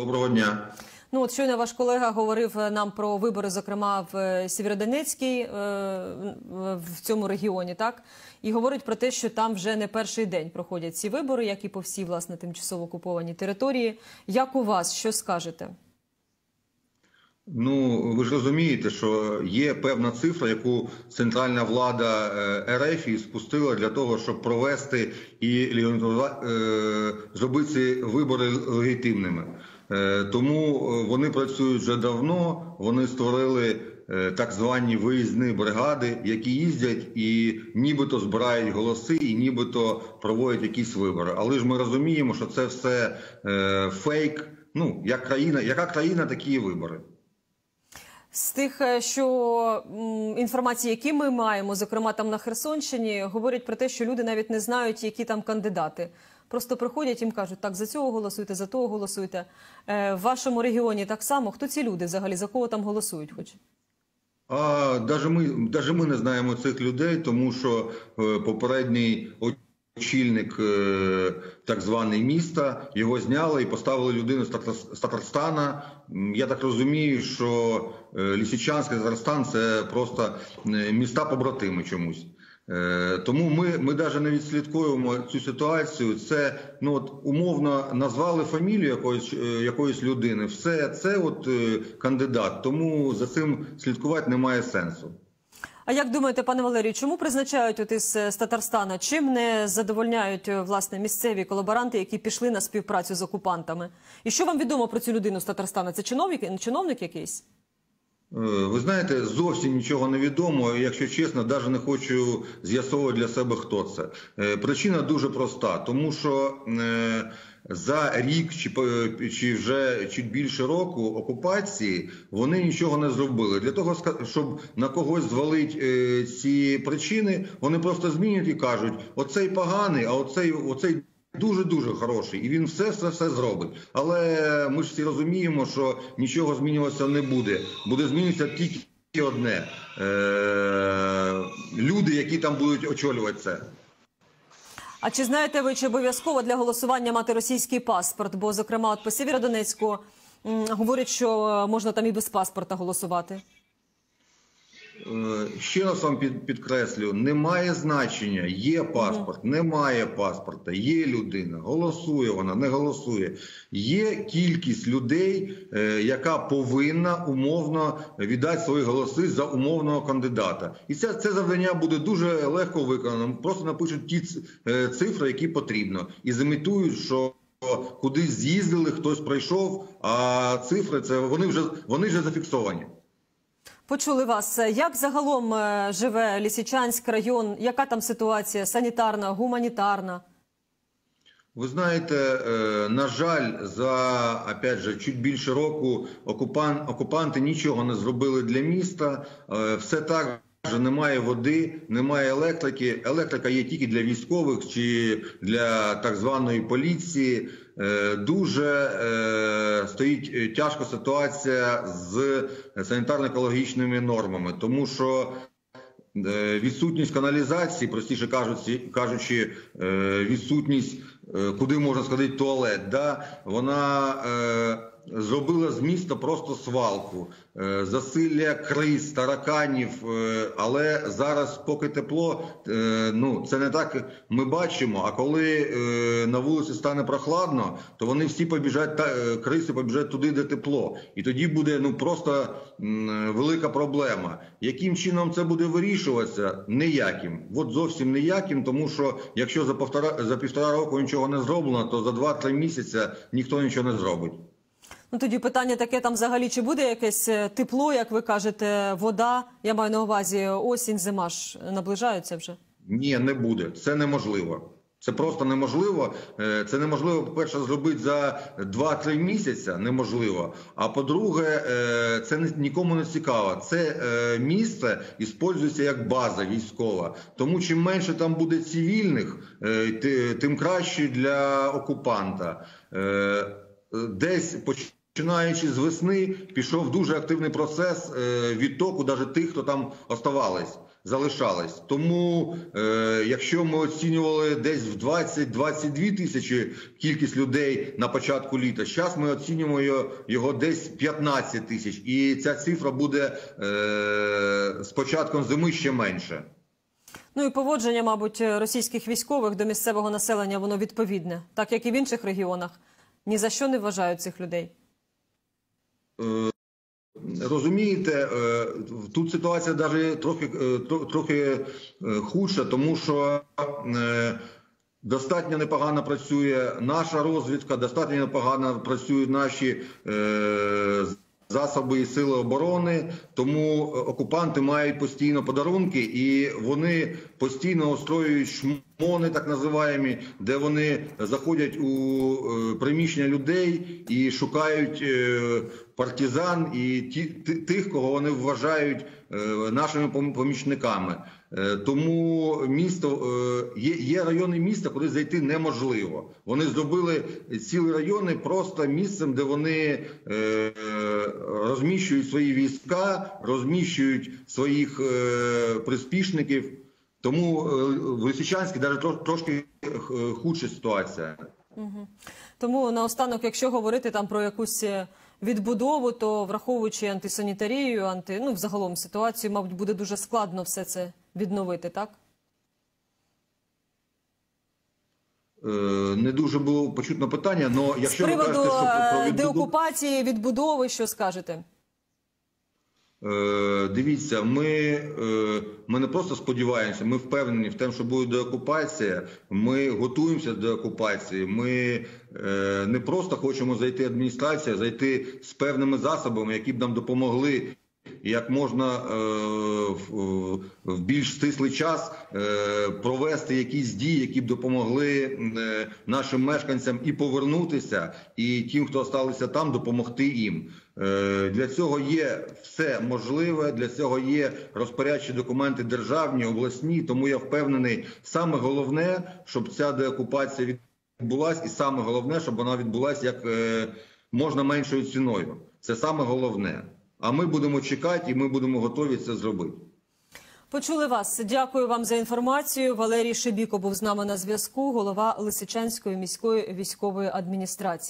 Доброго дня. Ну от щойно ваш колега говорив е, нам про вибори, зокрема в е, Сєвєродонецькій, е, в- цьому регіоні, так і говорить про те, що там вже не перший день проходять ці вибори, як і по всій власне тимчасово окупованій території. Як у вас що скажете? Ну ви ж розумієте, що є певна цифра, яку центральна влада РФ спустила для того, щоб провести і зробити ці вибори легітимними. Е, Тому е, вони працюють вже давно. Вони створили е, так звані виїзні бригади, які їздять і нібито збирають голоси, і нібито проводять якісь вибори. Але ж ми розуміємо, що це все фейк. Ну як країна, яка країна, такі вибори. З тих, що інформації, які ми маємо, зокрема там на Херсонщині, говорять про те, що люди навіть не знають, які там кандидати. Просто приходять їм кажуть, так за цього голосуйте, за того голосуйте. Е, в вашому регіоні так само. Хто ці люди взагалі? За кого там голосують? Хоч А даже ми, не знаємо цих людей, тому що е, попередній очільник е, так званий міста його зняли і поставили людину з Татар- Татарстана. Я так розумію, що е, Лисичанськ Татарстан це просто міста побратими чомусь. Е, Тому ми, ми навіть не відслідкуємо цю ситуацію. Це ну от умовно назвали фамілію якоїсь, е, якоїсь людини. Все це от е, кандидат. Тому за цим слідкувати немає сенсу. А як думаєте, пане Валерію, чому призначають от із з Татарстана? Чим не задовольняють власне місцеві колаборанти, які пішли на співпрацю з окупантами? І що вам відомо про цю людину з Татарстана? Це чиновник, чиновник якийсь? Е, Ви знаєте, зовсім нічого не відомо. Якщо чесно, навіть не хочу з'ясовувати для себе, хто це. Е, Причина дуже проста, тому що е, за рік чи чи вже чуть більше року окупації вони нічого не зробили. Для того, щоб на когось звалити ці причини, вони просто змінюють і кажуть: оцей поганий, а оцей, оцей Дуже дуже хороший, і він все все все зробить. Але ми ж всі розуміємо, що нічого змінюватися не буде. Буде змінюватися тільки одне е- люди, які там будуть очолювати це. А чи знаєте ви, чи обов'язково для голосування мати російський паспорт? Бо, зокрема, от по Сєвєродонецьку говорять, що е, можна там і без паспорта голосувати. Е, Ще раз вам під, підкреслю: немає значення, є паспорт, немає паспорта, є людина, голосує вона, не голосує. Є кількість людей, е, яка повинна умовно віддати свої голоси за умовного кандидата. І це, це завдання буде дуже легко виконано. Просто напишуть ті е, цифри, які потрібно, і замітують, що. Кудись з'їздили, хтось пройшов, а цифри це вони вже вони вже зафіксовані. Почули вас. Як загалом е, живе Лісичанськ район? Яка там ситуація? Санітарна, гуманітарна? Ви знаєте, е, на жаль, за опять же чуть більше року окупан, окупанти нічого не зробили для міста. Е, Все так же немає води, немає електрики. Електрика є тільки для військових чи для так званої поліції. Е, Дуже е, стоїть е, тяжка ситуація з санітарно-екологічними нормами, тому що відсутність каналізації, простіше кажучи, відсутність, куди можна сходити туалет, вона зробила з міста просто свалку, е, засилля криз, тараканів. е, Але зараз, поки тепло, е, ну це не так ми бачимо. А коли на вулиці стане прохладно, то вони всі побіжать та криси побіжать туди, де тепло, і тоді буде ну просто велика проблема. Яким чином це буде вирішуватися? Ніяким. От зовсім ніяким, тому що якщо за півтора за півтора року нічого не зроблено, то за 2-3 місяці ніхто нічого не зробить. Ну тоді питання таке: там взагалі чи буде якесь е, тепло, як ви кажете, вода? Я маю на увазі осінь, зима ж наближаються вже. Ні, не буде. Це неможливо. Це просто неможливо. Е, Це неможливо, по-перше, зробити за 2-3 місяця. Неможливо. А по-друге, е, це нікому не цікаво. Це е, місце іспользується як база військова. Тому чим менше там буде цивільних, е, тим краще для окупанта. Е, Десь починаючи з весни, пішов дуже активний процес е, відтоку, навіть тих, хто там оставались. залишались. Тому, е, якщо ми оцінювали десь в 20-22 тисячі кількість людей на початку літа, зараз ми оцінюємо його, десь 15 тисяч, і ця цифра буде е, з початком зими ще менше. Ну і поводження, мабуть, російських військових до місцевого населення воно відповідне, так як і в інших регіонах. Ні за що не вважають цих людей. Розумієте, е, тут ситуація навіть трохи, е, трохи е, худша, тому що е, достатньо непогано працює наша розвідка, достатньо непогано працюють наші е, засоби і сили оборони. Тому окупанти мають постійно подарунки, і вони постійно устроюють шмони, так називаємо, де вони заходять у е, приміщення людей і шукають е, партизан і ті, тих, кого вони вважають е, нашими помічниками. Е, Тому місто е, є, є райони міста, куди зайти неможливо. Вони зробили цілі райони просто місцем, де вони розміщують свої війська, розміщують своїх приспішників. Тому в Лисичанській навіть трошки худша ситуація. Тому наостанок, якщо говорити там про якусь відбудову, то враховуючи антисанітарію, анти, ну взагалом ситуацію, мабуть, буде дуже складно все це відновити, так? Е, Не дуже було почутно питання, але З приводу ви кажете, що про е, відбудову... деокупації, відбудови, що скажете? Е, Дивіться, ми, е, ми не просто сподіваємося, ми впевнені в тому, що буде деокупація. Ми готуємося до окупації. Ми е, не просто хочемо зайти адміністрація, зайти з певними засобами, які б нам допомогли як можна е, в, в більш стислий час е, провести якісь дії, які б допомогли е, нашим мешканцям і повернутися, і тим, хто залишилися там, допомогти їм. Е, Для цього є все можливе, для цього є розпорядчі документи державні, обласні. Тому я впевнений, саме головне, щоб ця деокупація відбулася, і саме головне, щоб вона відбулася як е, можна меншою ціною. Це саме головне. А ми будемо чекати, і ми будемо готові це зробити. Почули вас. Дякую вам за інформацію. Валерій Шебіко був з нами на зв'язку, голова Лисичанської міської військової адміністрації.